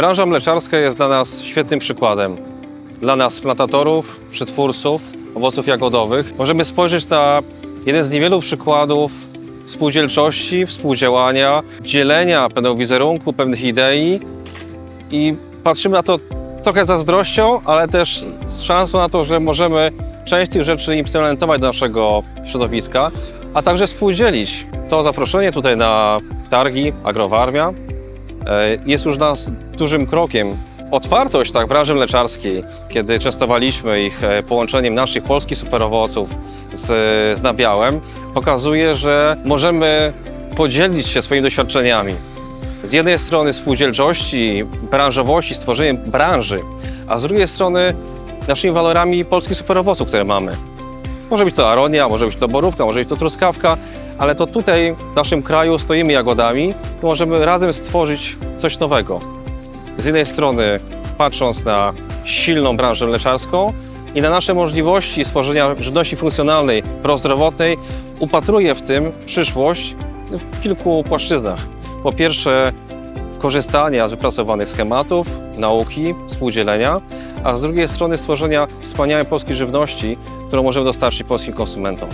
Branża mleczarska jest dla nas świetnym przykładem. Dla nas plantatorów, przetwórców owoców jagodowych. Możemy spojrzeć na jeden z niewielu przykładów spółdzielczości, współdziałania, dzielenia pewnego wizerunku, pewnych idei i patrzymy na to trochę zazdrością, ale też z szansą na to, że możemy część tych rzeczy implementować do naszego środowiska, a także współdzielić. To zaproszenie tutaj na targi Agrowarmia jest już dla nas dużym krokiem. Otwartość tak, branży mleczarskiej, kiedy częstowaliśmy ich e, połączeniem naszych polskich superowoców z, z nabiałem, pokazuje, że możemy podzielić się swoimi doświadczeniami. Z jednej strony spółdzielczości, branżowości, stworzeniem branży, a z drugiej strony naszymi walorami polskich superowoców, które mamy. Może być to aronia, może być to borówka, może być to truskawka, ale to tutaj w naszym kraju stoimy jagodami i możemy razem stworzyć coś nowego. Z jednej strony patrząc na silną branżę mleczarską i na nasze możliwości stworzenia żywności funkcjonalnej, prozdrowotnej, upatruję w tym przyszłość w kilku płaszczyznach. Po pierwsze, korzystania z wypracowanych schematów, nauki, współdzielenia, a z drugiej strony stworzenia wspaniałej polskiej żywności, którą możemy dostarczyć polskim konsumentom.